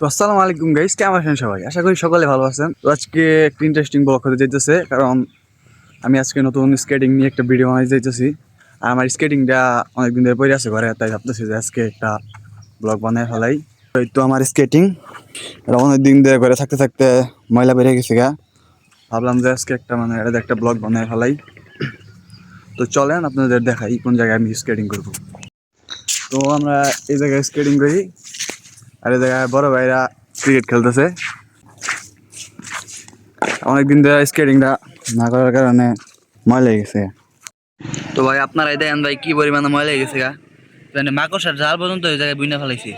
তো আসসালামু আলাইকুম গাইস কেমন আছেন সবাই? আশা করি সকলে ভালো আছেন। তো আজকে একটা ইন্টারেস্টিং ব্লগ হতে যাইতেছে, কারণ আমি আজকে নতুন স্কেটিং নিয়ে একটা ভিডিও বানাই যাইতেছি। আর আমার স্কেটিংটা অনেকদিন ধরে পড়ে আছে ঘরে, তাই ভাবতেছি যে আজকে একটা ব্লগ বানাই ফেলাই। তো এই তো আমার স্কেটিং এটা অনেক দিন ধরে ঘরে থাকতে থাকতে ময়লা বেরিয়ে গেছে গা। ভাবলাম যে আজকে একটা মানে এটা একটা ব্লগ বানাই ফেলাই। তো চলেন আপনাদের দেখাই কোন জায়গায় আমি স্কেটিং করব। তো আমরা এই জায়গায় স্কেটিং করি। আর এই জায়গায় বড় ভাইরা ক্রিকেট খেলতেছে। অনেকদিন ধরে স্কেটিংটা না করার কারণে ময়লা লেগে গেছে। তো ভাই আপনারাই দেখেন ভাই কি পরিমাণে ময়লা হয়ে গেছে গা। মানে মাকড়সার জাল পর্যন্ত ওই জায়গায় বুইনা ফেলাইছি।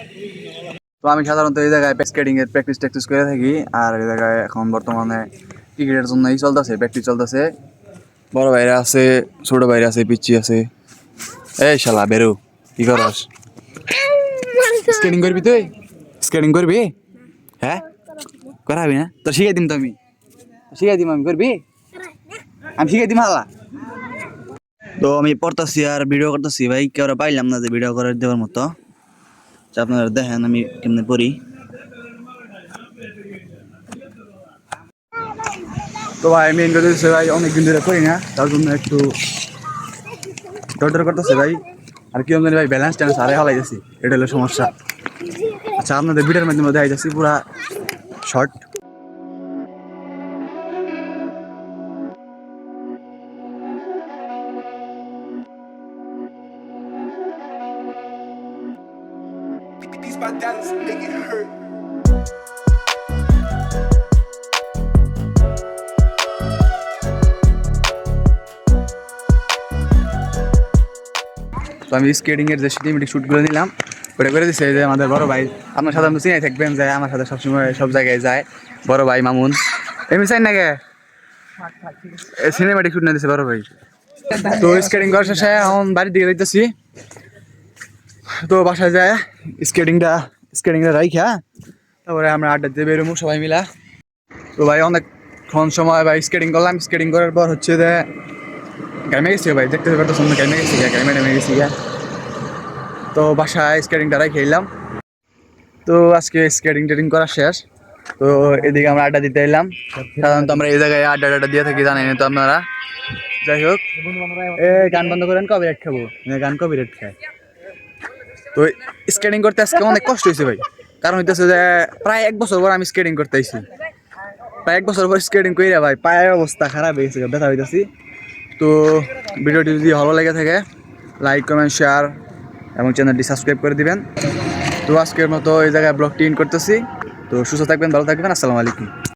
তো আমি সাধারণত এই জায়গায় স্কেটিং এর প্র্যাকটিস ট্যাকটিস করে থাকি আর এই জায়গায় এখন বর্তমানে ক্রিকেটের জন্য এই চলতেছে প্র্যাকটিস চলতেছে। বড় ভাইরা আছে ছোট ভাইরা আছে পিচ্ছি আছে। এই শালা বেরো কি করস? স্কেটিং করবি তুই? স্কেটিং করবি? হ্যাঁ? করাবি না? তো শিখাই দিম তো আমি। শিখাই দিম আমি, করবি? আমি শিখাই দিম হালা তো আমি পড়তেছি আর ভিডিও করতেছি। ভাই, কেউ পাইলাম না যে ভিডিও করে দেওয়ার মতো। তো আপনারা দেখেন আমি কেমনে পড়ি। তো ভাই, আমি হচ্ছে ভাই, অনেকদিন ধরে করি না। তার জন্য একটু ডর করতেছে ভাই। আর কি ভাই ব্যালেন্স ট্যালেন্স আরে হালাই যাচ্ছি এটা হলো সমস্যা। আচ্ছা আপনাদের ভিডিওর মাধ্যমে দেখাই যাচ্ছি, পুরা শর্ট. তো আমি স্কেটিংয়ের যে সিনেমেটিক শুট করে নিলাম ওটা করে দিচ্ছে যে আমাদের বড় ভাই। আপনার সাধারণত চিনাই থাকবেন যে আমার সাথে সবসময় সব জায়গায় যায়। বড় ভাই, মামুন। এমনি চাই নাকি সিনেমাটিক শুট না দিছে বড় ভাই। তো স্কেটিং করার শেষে এখন বাড়ির দিকে যাইতেছি। তো বাসায় যায় স্কেটিংটা স্কেটিংটা রাইখা। তারপরে আমরা আড্ডা দিয়ে বেরোবো সবাই মিলা। তো ভাই, অনেকক্ষণ সময় ভাই স্কেটিং করলাম। স্কেটিং করার পর হচ্ছে যে গ্রামে গেছি ভাই দেখতে পারতো সামনে গ্রামে গেছি গা গ্রামে নেমে গেছি গা তো বাসায় স্কেটিং টারাই খেললাম তো আজকে স্কেটিং টেটিং করা শেষ। তো এদিকে আমরা আড্ডা দিতে এলাম। সাধারণত আমরা এই জায়গায় আড্ডা আড্ডা দিয়ে থাকি, জানেন তো আপনারা। যাই হোক, এ, গান বন্ধ করেন কবে রেট খাব গান কবে রেট খায়। তো স্কেটিং করতে আজকে অনেক কষ্ট হয়েছে ভাই। কারণ হইতেছে যে প্রায় এক বছর পর আমি স্কেটিং করতে আইছি। প্রায় এক বছর পর স্কেটিং কইরা ভাই, পায়ের অবস্থা খারাপ হয়ে গেছে, ব্যথা হইতেছি। তো ভিডিওটি যদি ভালো লেগে থাকে লাইক কমেন্ট শেয়ার এবং চ্যানেলটি সাবস্ক্রাইব করে দিবেন। তো আজকের মতো এই জায়গায় ব্লগটি ইন করতেছি। তো সুস্থ থাকবেন, ভালো থাকবেন, আসসালামু আলাইকুম।